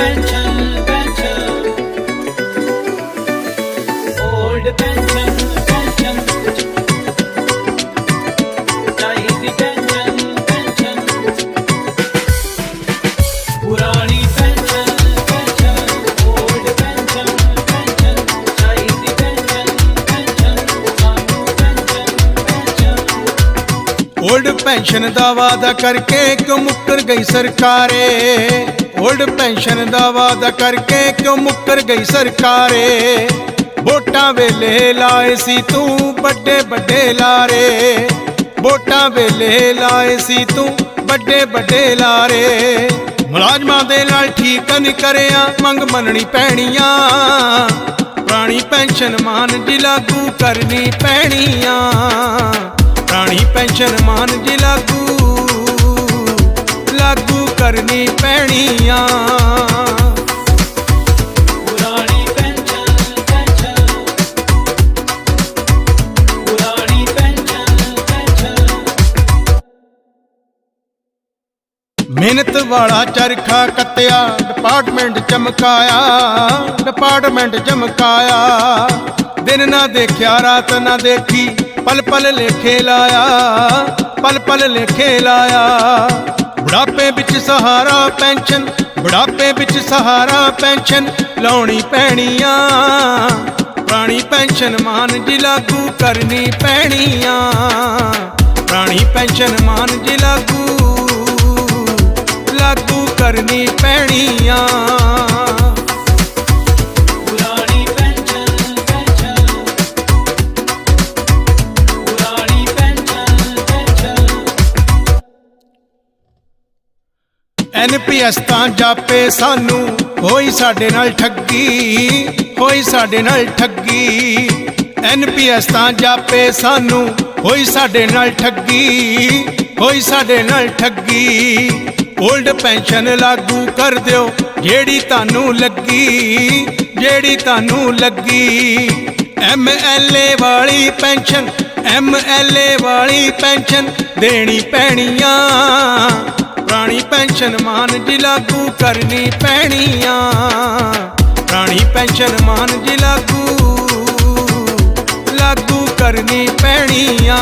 pension, pension. Old pension, pension. ਚਾਹੀਦੀ pension, pension. ਪੁਰਾਣੀ pension, pension. Old pension, pension. ਚਾਹੀਦੀ pension, pension. ਸਾਨੂੰ pension, pension. Old pension ਦਾ ਵਾਅਦਾ ਕਰਕੇ ਇੱਕ ਮੁੱਕਰ ਗਈ ਸਰਕਾਰੇ ਓਲਡ ਪੈਨਸ਼ਨ ਦਾ ਵਾਅਦਾ ਕਰਕੇ ਕਿਉਂ ਮੁੱਕਰ ਗਈ ਸਰਕਾਰੇ? ਵੋਟਾਂ ਵੇਲੇ ਲਾਏ ਸੀ ਤੂੰ ਵੱਡੇ ਵੱਡੇ ਲਾਰੇ। ਵੋਟਾਂ ਵੇਲੇ ਲਾਏ ਸੀ ਤੂੰ ਵੱਡੇ ਵੱਡੇ ਲਾਰੇ। ਮੁਲਾਜ਼ਮਾਂ ਦੇ ਨਾਲ ਠੀਕ ਨਹੀਂ ਕਰਿਆ, ਮੰਗ ਮੰਨਣੀ ਪੈਣੀਆਂ। ਪੁਰਾਣੀ ਪੈਨਸ਼ਨ ਮਾਨ ਜੀ ਲਾਗੂ ਕਰਨੀ ਪੈਣੀਆਂ। ਪੁਰਾਣੀ ਪੈਨਸ਼ਨ ਮਾਨ ਜੀ ਲਾਗੂ ਲਾਗੂ ਕਰਨੀ ਪੈਣੀਆਂ ਮਿਹਨਤ ਵਾਲਾ ਚਰਖਾ ਕੱਤਿਆ ਡਿਪਾਰਟਮੈਂਟ ਚਮਕਾਇਆ ਡਿਪਾਰਟਮੈਂਟ ਚਮਕਾਇਆ। ਦਿਨ ਨਾ ਦੇਖਿਆ ਰਾਤ ਨਾ ਦੇਖੀ ਪਲ ਪਲ ਲੇਖੇ ਲਾਇਆ ਪਲ ਪਲ ਲੇਖੇ ਲਾਇਆ। ਬੁਢਾਪੇ ਵਿੱਚ ਸਹਾਰਾ, ਪੈਨਸ਼ਨ। ਬੁਢਾਪੇ ਵਿੱਚ ਸਹਾਰਾ, ਪੈਨਸ਼ਨ ਲਾਉਣੀ ਪੈਣੀਆਂ ਪੁਰਾਣੀ ਪੈਨਸ਼ਨ ਮਾਨ ਜੀ ਲਾਗੂ ਕਰਨੀ ਪੈਣੀਆਂ ਪ੍ਰਾਣੀ ਪੈਨਸ਼ਨ ਮਾਨ ਜੀ ਲਾਗੂ ਲਾਗੂ ਕਰਨੀ ਪੈਣੀਆਂ ਐਨਪੀਐਸ ਤਾਂ ਜਾਪੇ ਸਾਨੂੰ। ਹੋਈ ਸਾਡੇ ਨਾਲ ਠੱਗੀ, ਹੋਈ ਸਾਡੇ ਨਾਲ ਠੱਗੀ। ਐਨਪੀਐਸ ਤਾਂ ਜਾਪੇ ਸਾਨੂੰ। ਹੋਈ ਸਾਡੇ ਨਾਲ ਠੱਗੀ, ਹੋਈ ਸਾਡੇ ਨਾਲ ਠੱਗੀ। 올ਡ ਪੈਨਸ਼ਨ ਲਾਗੂ ਕਰ ਦਿਓ, ਜਿਹੜੀ ਤੁਹਾਨੂੰ ਲੱਗੀ, ਜਿਹੜੀ ਤੁਹਾਨੂੰ ਲੱਗੀ। ਐਮਐਲਏ ਵਾਲੀ ਪੈਨਸ਼ਨ ਐਮਐਲਏ ਵਾਲੀ ਪੈਨਸ਼ਨ ਦੇਣੀ ਪੈਣੀਆਂ ਪੁਰਾਣੀ ਪੈਨਸ਼ਨ ਮਾਨ ਜੀ ਲਾਗੂ ਕਰਨੀ ਪੈਣੀ ਆ ਪੁਰਾਣੀ ਪੈਨਸ਼ਨ ਮਾਨ ਜੀ ਲਾਗੂ ਲਾਗੂ ਕਰਨੀ ਪੈਣੀ ਆ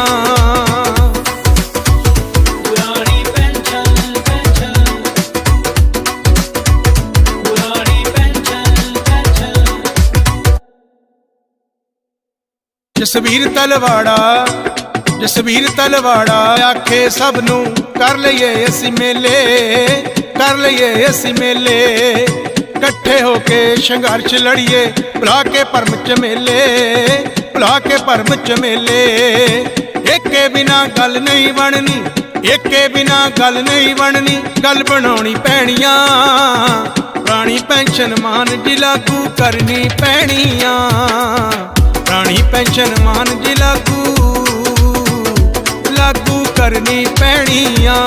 ਜਸਵੀਰ ਤਲਵਾੜਾ ਜਸਵੀਰ ਤਲਵਾੜਾ ਆਖੇ ਸਭ ਨੂੰ, ਕਰ ਲਈਏ ਅਸੀਂ ਮੇਲੇ, ਕਰ ਲਈਏ ਅਸੀਂ ਮੇਲੇ। ਇਕੱਠੇ ਹੋ ਕੇ ਸੰਘਰਸ਼ ਲੜੀਏ, ਭੁਲਾ ਕੇ ਭਰਮ ਚਮੇਲੇ ਭੁਲਾ ਕੇ ਭਰਮ ਮੇਲੇ। ਏਕੇ ਬਿਨਾ ਗੱਲ ਨਹੀਂ ਬਣਨੀ, ਏਕੇ ਬਿਨਾ ਗੱਲ ਨਹੀਂ ਬਣਨੀ, ਗੱਲ ਬਣਾਉਣੀ ਪੈਣੀਆਂ। ਪੁਰਾਣੀ ਪੈਨਸ਼ਨ ਮਾਨ ਜੀ ਲਾਗੂ ਕਰਨੀ ਪੈਣੀਆਂ। ਪੁਰਾਣੀ ਪੈਨਸ਼ਨ ਮਾਨ ਜੀ ਲਾਗੂ ਲਾਗੂ ਕਰਨੀ ਪੈਣੀਆਂ